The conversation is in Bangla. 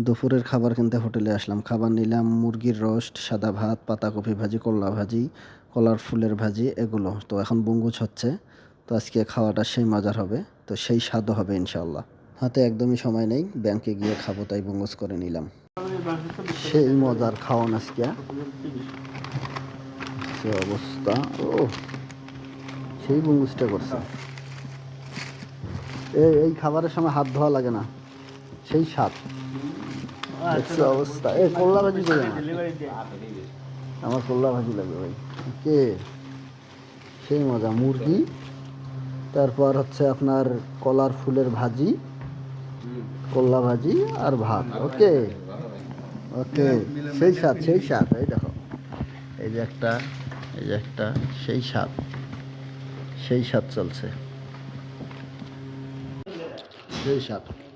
দুপুরের খাবার কিনতে হোটেলে আসলাম। খাবার নিলাম, মুরগির রোস্ট, সাদা ভাত, পাতাকপি ভাজি, কলা ভাজি, কলার ফুলের ভাজি, এগুলো। তো এখন বুঙ্গুচ হচ্ছে। তো আজকে খাওয়াটা সেই মজার হবে। তো সেই স্বাদও হবে ইনশাল্লাহ হাতে একদমই সময় নেই, ব্যাংকে গিয়ে খাব, তাই বুঙ্গুচ করে নিলাম। সেই মজার খাওয়ান আজকে। সে অবস্থা? ও সেই বুঙ্গুচটা করছে। এই এই খাবারের সময় হাত ধোয়া লাগে না। সেই স্বাদ। দেখছি অবস্থা। এ করলা ভাজি করে আমার করলা ভাজি লাগবে ভাই। কে সেই মজা, মুরগি। তারপর হচ্ছে আপনার কলার ফুলের ভাজি, করলা ভাজি আর ভাত। ওকে? ওকে। সেই স্বাদ সেই স্বাদ। এই দেখো। এই যে একটা, এই যে একটা, সেই স্বাদ। সেই স্বাদ চলছে। সেই স্বাদ।